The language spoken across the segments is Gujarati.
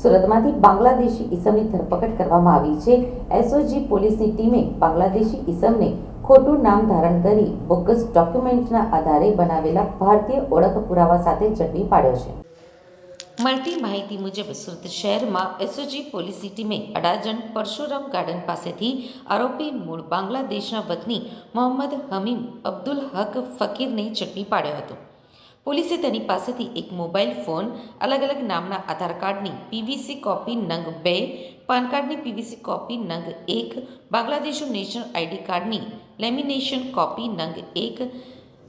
સુરતમાંથી બાંગ્લાદેશી ઈસમની ધરપકડ કરવામાં આવી છે. એસઓજી પોલીસની ટીમે બાંગ્લાદેશી ઈસમને ખોટું નામ ધારણ કરી બોગસ ડોક્યુમેન્ટના આધારે બનાવેલા ભારતીય ઓળખ પુરાવા સાથે ઝડપી પાડ્યો છે. મળતી માહિતી મુજબ સુરત શહેરમાં એસઓજી પોલીસની ટીમે અડાજણ પરશુરામ ગાર્ડન પાસેથી આરોપી મૂળ બાંગ્લાદેશના વતની મોહમ્મદ હમીમ અબ્દુલ હક ફકીરને ઝડપી પાડ્યો હતો. પોલીસે તેની પાસેથી એક મોબાઈલ ફોન અલગ અલગ નામના આધાર કાર્ડની પીવીસી કોપી નંગ બે, પાન કાર્ડની પીવીસી કોપી નંગ એક બાંગ્લાદેશનું નેશનલ આઈડી કાર્ડની લેમિનેશન કોપી નંગ એક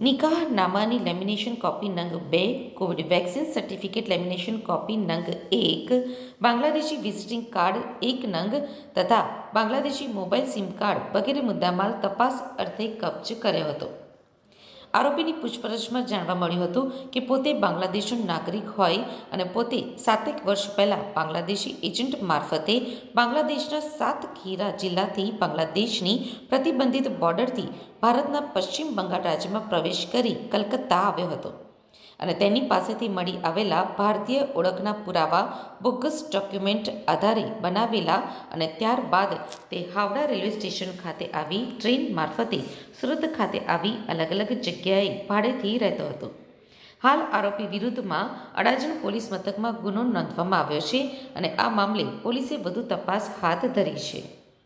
નિકાહનામાની લેમિનેશન કોપી નંગ બે, covid vaccine certificate lamination copy નંગ એક, બાંગ્લાદેશી વિઝિટિંગ કાર્ડ એક નંગ તથા બાંગ્લાદેશી મોબાઈલ સિમ કાર્ડ વગેરે મુદ્દામાલ તપાસ અર્થે કબ્જે કર્યો હતો. આરોપીની પૂછપરછમાં જાણવા મળ્યું હતું કે પોતે બાંગ્લાદેશનો નાગરિક હોય અને પોતે સાતેક વર્ષ પહેલાં બાંગ્લાદેશી એજન્ટ મારફતે બાંગ્લાદેશના સાતખીરા જિલ્લાથી બાંગ્લાદેશની પ્રતિબંધિત બોર્ડરથી ભારતના પશ્ચિમ બંગાળ રાજ્યમાં પ્રવેશ કરી કલકત્તા આવ્યો હતો. અને તેની પાસેથી મળી આવેલા ભારતીય ઓળખના પુરાવા બોગસ ડોક્યુમેન્ટ આધારે બનાવેલા અને ત્યારબાદ તે હાવડા રેલવે સ્ટેશન ખાતે આવી ટ્રેન મારફતે સુરત ખાતે આવી અલગ અલગ જગ્યાએ ભાડેથી રહેતો હતો. હાલ આરોપી વિરુદ્ધમાં અડાજણ પોલીસ મથકમાં ગુનો નોંધવામાં આવ્યો છે અને આ મામલે પોલીસે વધુ તપાસ હાથ ધરી છે.